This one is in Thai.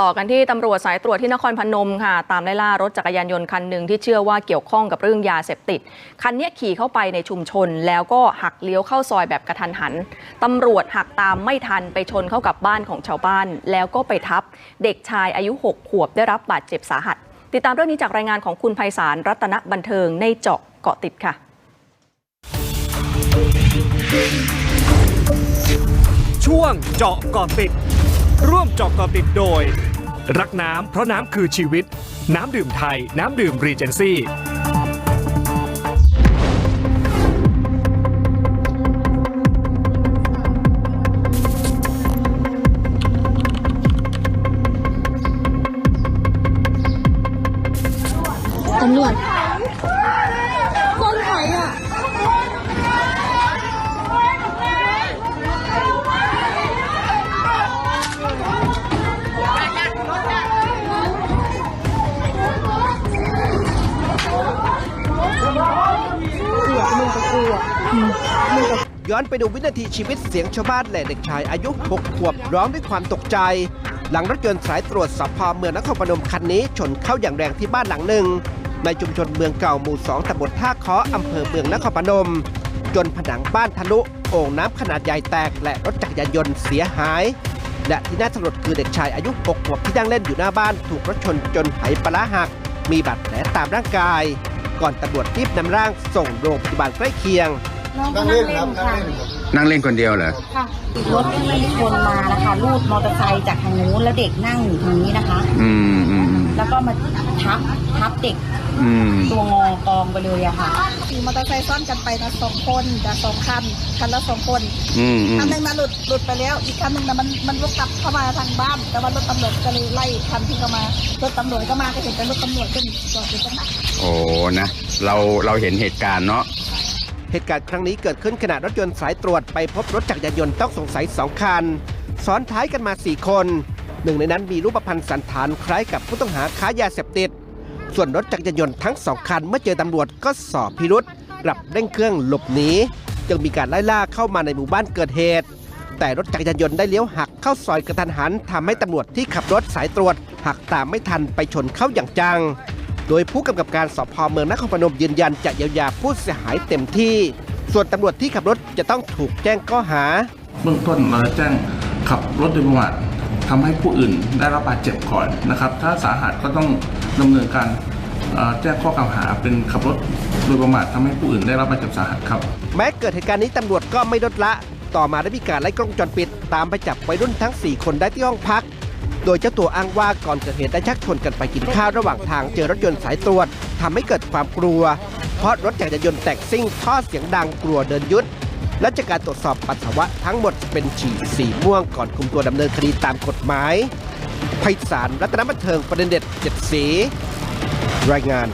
ต่อกันที่ตำรวจสายตรวจที่นครพนมค่ะ ตามไล่ล่ารถจักรยานยนต์คันหนึ่งที่เชื่อว่าเกี่ยวข้องกับเรื่องยาเสพติด คันนี้ขี่เข้าไปในชุมชน แล้วก็หักเลี้ยวเข้าซอยแบบกระทันหันตำรวจหักตามไม่ทันไปชนเข้ากับบ้านของชาวบ้าน แล้วก็ไปทับเด็กชายอายุ 6 ขวบได้รับบาดเจ็บสาหัส ติดตามเรื่องนี้จากรายงานของคุณไพศาลรัตนบันเทิงในเจาะเกาะติดค่ะช่วงเจาะเกาะติด ร่วมเจาะต่อติดโดย รักน้ำเพราะน้ำคือชีวิต น้ำดื่มไทย น้ำดื่มรีเจนซี่ ย้อนไปดูวินาทีชีวิตเสียงชาวบ้านและเด็กชายอายุ 6 ขวบร้องด้วยความตกใจ หลังรถยนต์สายตรวจสพเมืองนครพนมคันนี้ชนเข้าอย่างแรงที่บ้านหลังหนึ่ง ในชุมชนเมืองเก่าหมู่2ตำบลท่าเคาะอำเภอเมืองนครพนมจนผนังบ้านทะลุโอ่งน้ำขนาดใหญ่แตก และรถจักรยานยนต์เสียหาย และที่น่าสลดคือเด็กชายอายุ 6 ขวบที่นั่งเล่นอยู่หน้าบ้านถูกรถชนจนไหปลาร้าหัก มีบาดแผลตามร่างกาย ก่อนตำรวจรีบนำร่างส่งโรงพยาบาลใกล้เคียง น้องก็นั่งเล่นค่ะนั่งเล่นคนเดียวเหรอ ค่ะรถไม่ได้ชนมานะคะลูดมอเตอร์ไซค์จากทางนู้นแล้วเด็กนั่งอยู่ทางนี้นะคะอืมอืมอืมแล้วก็มาทับทับเด็กอืมตัวงอกองไปเลยอะค่ะ ขี่มอเตอร์ไซค์ซ้อนกันไปนะสองคนแต่สองคันคันละสองคนอืมอืมคันหนึ่งนะหลุดหลุดไปแล้ว อีกคันหนึ่งนะมันมันวกกลับเข้ามาทางบ้าน แต่ว่ารถตำรวจก็เลยไล่คันที่เข้ามารถตำรวจก็มาก็เห็นแต่รถตำรวจขึ้นจอดอยู่ตรงนั้นโอ้นะ เราเราเห็นเหตุการณ์เนาะ เหตุการณ์ครั้งนี้เกิดขึ้นขณะรถยนต์สายตรวจไปพบรถจักรยานยนต์ต้องสงสัย 2 คัน ซ้อนท้ายกันมา 4 คน หนึ่งในนั้นมีรูปพรรณสันฐานคล้ายกับผู้ต้องหาค้ายาเสพติด ส่วนรถจักรยานยนต์ทั้งสองคันเมื่อเจอตำรวจก็สอบพิรุษกลับเร่งเครื่องหลบหนีจึงมีการไล่ล่าเข้ามาในหมู่บ้านเกิดเหตุ แต่รถจักรยานยนต์ได้เลี้ยวหักเข้าซอยกระทันหันทำให้ตำรวจที่ขับรถสายตรวจหักตามไม่ทันไปชนเข้าอย่างจัง โดยผู้กำกับการสพเมืองนครพนมยืนยันจะเยียวยาผู้เสียหายเต็มที่ ส่วนตำรวจที่ขับรถจะต้องถูกแจ้งข้อหา เบื้องต้นเราแจ้งขับรถโดยประมาททำให้ผู้อื่นได้รับบาดเจ็บก่อนนะครับ ถ้าสาหัสก็ต้องดำเนินการแจ้งข้อกล่าวหาเป็นขับรถโดยประมาททำให้ผู้อื่นได้รับบาดเจ็บสาหัสครับ แม้เกิดเหตุการณ์นี้ตำรวจก็ไม่ลดละ ต่อมาได้มีการไล่กล้องวงจรปิด ตามไปจับวัยรุ่นทั้ง 4 คนได้ที่ห้องพัก โดยเจ้าตัวอ้างว่าก่อนเกิดเหตุได้ชักชวนกันไปกินข้าวระหว่างทางเจอรถยนต์สายตรวจทำให้เกิดความกลัว เพราะรถจักรยานยนต์แตกซิ่งท่อเสียงดังกลัวเดินยุดและจากการตรวจสอบปัสสาวะทั้งหมดเป็นฉี่สีม่วงก่อนคุมตัวดำเนินคดีตามกฎหมายไพศาลรัตนบันเทิงประเด็นเด็ดเจ็ดสี รายงาน